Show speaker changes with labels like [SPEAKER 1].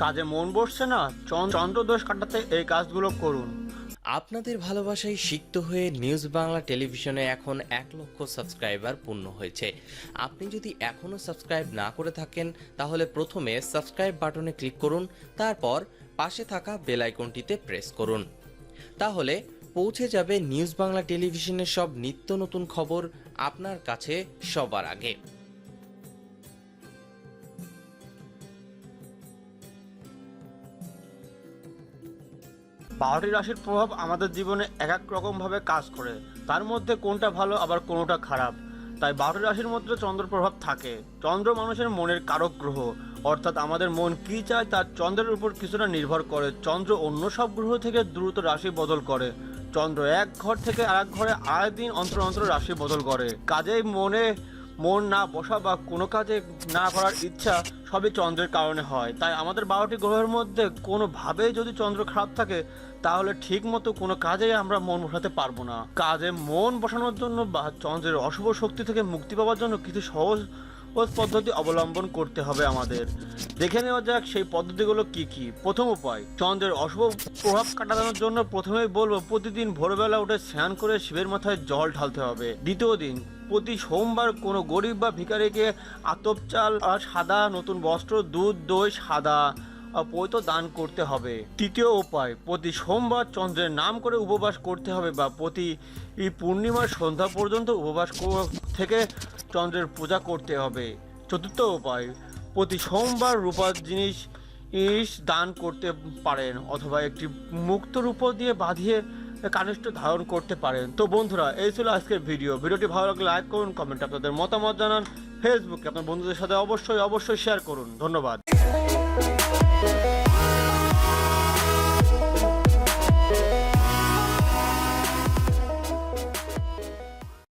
[SPEAKER 1] কাজে মন বসছে না, চন- চন্দ্রদোষ কাটাতে এই কাজগুলো করুন।
[SPEAKER 2] আপনাদের ভালোবাসায় সিক্ত হয়ে নিউজ বাংলা টেলিভিশনে এখন এক লক্ষ সাবস্ক্রাইবার পূর্ণ হয়েছে। আপনি যদি এখনও সাবস্ক্রাইব না করে থাকেন, তাহলে প্রথমে সাবস্ক্রাইব বাটনে ক্লিক করুন, তারপর পাশে থাকা বেল আইকনটিতে প্রেস করুন। তাহলে পৌঁছে যাবে নিউজ বাংলা টেলিভিশনের সব নিত্য নতুন খবর আপনার কাছে সবার আগে।
[SPEAKER 1] বারোটি রাশির প্রভাব আমাদের জীবনে এক এক রকমভাবে কাজ করে। তার মধ্যে কোনটা ভালো, আবার কোনোটা খারাপ? তাই বারোটি রাশির মধ্যে চন্দ্র প্রভাব থাকে। চন্দ্র মানুষের মনের কারক গ্রহ। অর্থাৎ আমাদের মন কি চায় তার চন্দ্রের উপর কিছুটা নির্ভর করে। চন্দ্র অন্য সব গ্রহ থেকে দ্রুত রাশি বদল করে। চন্দ্র এক ঘর থেকে আরেক ঘরে আড়াই দিন অন্তর অন্তর রাশি বদল করে। কাজেই মনে মন না বসা বা কোনো কাজে না করার ইচ্ছা সবই চন্দ্রের কারণে হয়। তাই আমাদের বারোটি গ্রহের মধ্যে কোনোভাবেই যদি চন্দ্র খারাপ থাকে, তাহলে ঠিক মতো কোনো কাজেই আমরা মন বসাতে পারব না। কাজে মন বসানোর জন্য বা চন্দ্রের অশুভ শক্তি থেকে মুক্তি পাওয়ার জন্য কিছু সহজ পদ্ধতি অবলম্বন করতে হবে আমাদের। দেখে নেওয়া যাক সেই পদ্ধতিগুলো কি কি। প্রথম উপায়, চন্দ্রের অশুভ প্রভাব কাটানোর জন্য প্রথমেই বলব, প্রতিদিন ভোরবেলা উঠে স্নান করে শিবের মাথায় জল ঢালতে হবে। দ্বিতীয় দিন প্রতি সোমবার কোনো গরিব বা ভিখারিকে আতপ চাল আর সাদা নতুন বস্ত্র, দুধ, দই, সাদা পৈত দান করতে হবে। তৃতীয় উপায়, প্রতি সোমবার চন্দ্রের নাম করে উপবাস করতে হবে বা প্রতি পূর্ণিমার সন্ধ্যা পর্যন্ত উপবাস থেকে চন্দ্রের পূজা করতে হবে। চতুর্থ উপায়, প্রতি সোমবার রূপার জিনিস ইস দান করতে পারেন অথবা একটি মুক্ত রূপ দিয়ে বাঁধিয়ে কানেক্ট ধারণ করতে পারেন। তো বন্ধুরা, এই ছিল আজকের ভিডিও। ভিডিওটি ভালো লাগলে লাইক করুন, কমেন্ট আপনাদের মতামত জানান। ফেসবুকে আপনার বন্ধুদের সাথে অবশ্যই অবশ্যই শেয়ার করুন। ধন্যবাদ।